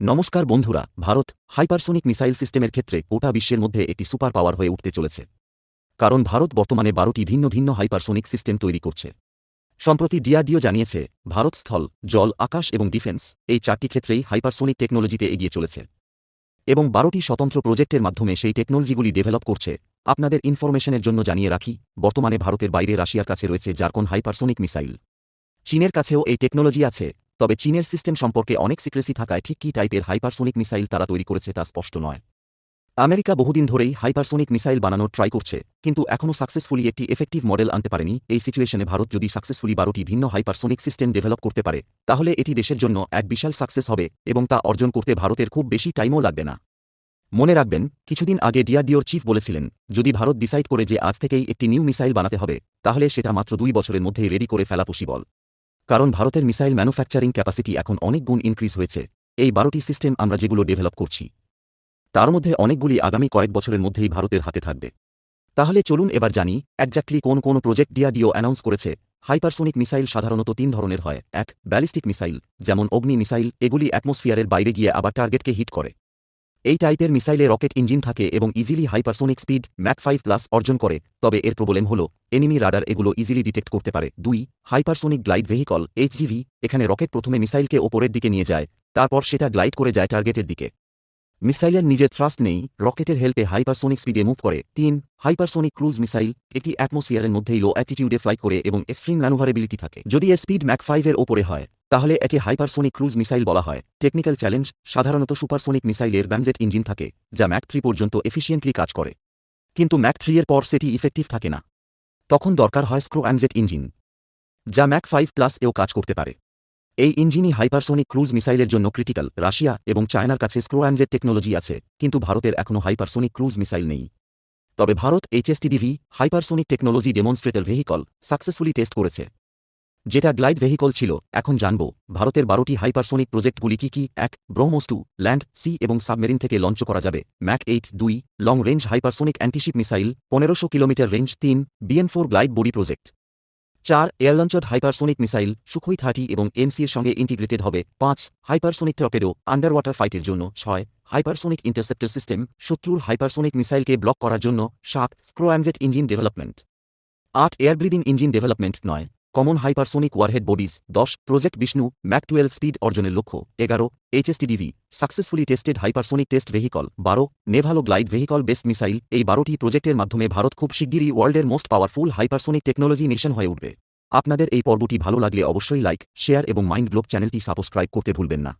নমস্কার বন্ধুরা, Bharat hypersonic missile সিস্টেমের ক্ষেত্রে গোটা বিশ্বের মধ্যে একটি সুপার পাওয়ার হয়ে উঠতে চলেছে। কারণ ভারত বর্তমানে বারোটি ভিন্ন ভিন্ন হাইপারসোনিক সিস্টেম তৈরি করছে। সম্প্রতি ডিআরডিও জানিয়েছে, ভারত স্থল, জল, আকাশ এবং ডিফেন্স এই চারটি ক্ষেত্রেই হাইপারসোনিক টেকনোলজিতে এগিয়ে চলেছে। এবং বারোটি স্বতন্ত্র প্রজেক্টের মাধ্যমে সেই টেকনোলজিগুলি ডেভেলপ করছে। আপনাদের ইনফরমেশনের জন্য জানিয়ে রাখি, বর্তমানে ভারতের বাইরে রাশিয়ার কাছে রয়েছে জার্কন হাইপারসোনিক মিসাইল। চীনের কাছেও এই টেকনোলজি আছে। তবে চীনের সিস্টেম সম্পর্কে অনেক সিক্রেসি থাকায় ঠিক কী টাইপের হাইপারসোনিক মিসাইল তারা তৈরি করেছে তা স্পষ্ট নয়। আমেরিকা বহুদিন ধরেই হাইপারসোনিক মিসাইল বানানোর ট্রাই করছে, কিন্তু এখনও সাকসেসফুলি একটি এফেক্টিভ মডেল আনতে পারেনি। এই সিচুয়েশনে ভারত যদি সাকসেসফুলি বারোটি ভিন্ন হাইপারসোনিক সিস্টেম ডেভেলপ করতে পারে, তাহলে এটি দেশের জন্য এক বিশাল সাকসেস হবে এবং তা অর্জন করতে ভারতের খুব বেশি টাইমও লাগবে না। মনে রাখবেন, কিছুদিন আগে ডিআরডিওর চিফ বলেছিলেন, যদি ভারত ডিসাইড করে যে আজ থেকেই একটি নিউ মিসাইল বানাতে হবে, তাহলে সেটা মাত্র দুই বছরের মধ্যেই রেডি করে ফেলা পসিবল। কারণ ভারতের মিসাইল ম্যানুফ্যাকচারিং ক্যাপাসিটি এখন অনেক গুণ ইনক্রিজ হয়েছে। এই বারোটি সিস্টেম আমরা যেগুলো ডেভেলপ করছি, তার মধ্যে অনেকগুলি আগামী কয়েক বছরের মধ্যেই ভারতের হাতে থাকবে। তাহলে চলুন এবার জানি একজাক্টলি কোন কোন প্রজেক্ট ডিআরডিও অ্যানাউন্স করেছে। হাইপারসোনিক মিসাইল সাধারণত তিন ধরনের হয়। এক ব্যালিস্টিক মিসাইল যেমন অগ্নি মিসাইল এগুলি অ্যাটমসফিয়ারের বাইরে গিয়ে আবার টার্গেটকে হিট করে। এই টাইপের মিসাইলে রকেট ইঞ্জিন থাকে এবং easily hypersonic speed Mach five plus অর্জন করে, তবে এর প্রবলেম হল এনিমি রাডার এগুলো ইজিলি ডিটেক্ট করতে পারে। দুই হাইপারসোনিক গ্লাইড ভেহিকল এইচজিভি এখানে রকেট প্রথমে মিসাইলকে ওপরের দিকে নিয়ে যায়, তারপর সেটা গ্লাইড করে যায় টার্গেটের দিকে। মিসাইলের নিজের থ্রাস্ট নেই, রকেটের হেল্পে হাইপারসোনিক স্পিডে মুভ করে। তিন হাইপারসোনিক ক্রুজ মিসাইল এটি অ্যাটমসফিয়ারের মধ্যেই লো অ্যাটিটিউডে ফ্লাই করে এবং এক্সট্রিম ম্যানুভারেবিলিটি থাকে। যদি এর স্পিড ম্যাক ফাইভের ওপরে হয়, তাহলে একে হাইপারসোনিক ক্রুজ মিসাইল বলা হয়। টেকনিক্যাল চ্যালেঞ্জ সাধারণত সুপারসোনিক মিসাইলের ব্যামজেট ইঞ্জিন থাকে, যা ম্যাক থ্রি পর্যন্ত এফিসিয়েন্টলি কাজ করে। কিন্তু ম্যাক থ্রি এর পর সেটি ইফেক্টিভ থাকে না। তখন দরকার হয় স্ক্রো অ্যামজেট ইঞ্জিন যা ম্যাক ফাইভ প্লাস এও কাজ করতে পারে। এই ইঞ্জিনই হাইপারসোনিক ক্রুজ মিসাইলের জন্য ক্রিটিক্যাল। রাশিয়া এবং চায়নার কাছে স্ক্রো অ্যামজেট টেকনোলজি আছে, কিন্তু ভারতের এখনও হাইপারসোনিক ক্রুজ মিসাইল নেই। তবে Bharat HSTDV hypersonic technology demonstrator vehicle, successfully test করেছে। যেটা গ্লাইড ভেহিকল ছিল, এখন জানব, ভারতের বারোটি হাইপারসোনিক প্রজেক্টগুলি কি কি? এক, ব্রহ্মোস টু, ল্যান্ড, সি এবং সাবমেরিন থেকে লঞ্চ করা যাবে। ম্যাক এইট, দুই, long range hypersonic antiship missile, পনেরোশো কিলোমিটার রেঞ্জ। তিন, BN four glide body project. চার, air launched hypersonic missile, Sukhoi thirty এবং এমসিএর সঙ্গে ইন্টিগ্রেটেড হবে। পাঁচ, হাইপারসোনিক টর্পেডো আন্ডার ওয়াটার ফাইটের জন্য। ছয়, হাইপারসোনিক ইন্টারসেপ্টর সিস্টেম, শত্রুর হাইপারসোনিক মিসাইলকে ব্লক করার জন্য। সাত স্ক্রোয়ামজেট ইঞ্জিন ডেভেলপমেন্ট। আট, এয়ার ব্রিদিং ইঞ্জিন ডেভেলপমেন্ট। নয় কমন হাইপারসোনিক ওয়ারহেড বডিজ, দশ, project Vishnu, Mach twelve speed অর্জনের লক্ষ্য, এগারো, HSTDV, successfully tested hypersonic test vehicle, বারো, নেভালো গ্লাইড ভেহিকল বেস্ট মিসাইল, এই বারোটি প্রজেক্টের মাধ্যমে ভারত খুব শিগগিরই ওয়ার্ল্ডের most powerful hypersonic technology nation হয়ে উঠবে। আপনাদের এই পর্বটি ভালো লাগলে অবশ্যই লাইক, শেয়ার এবং মাইন্ড গ্লোব চ্যানেলটি সাবস্ক্রাইব করতে ভুলবেন না।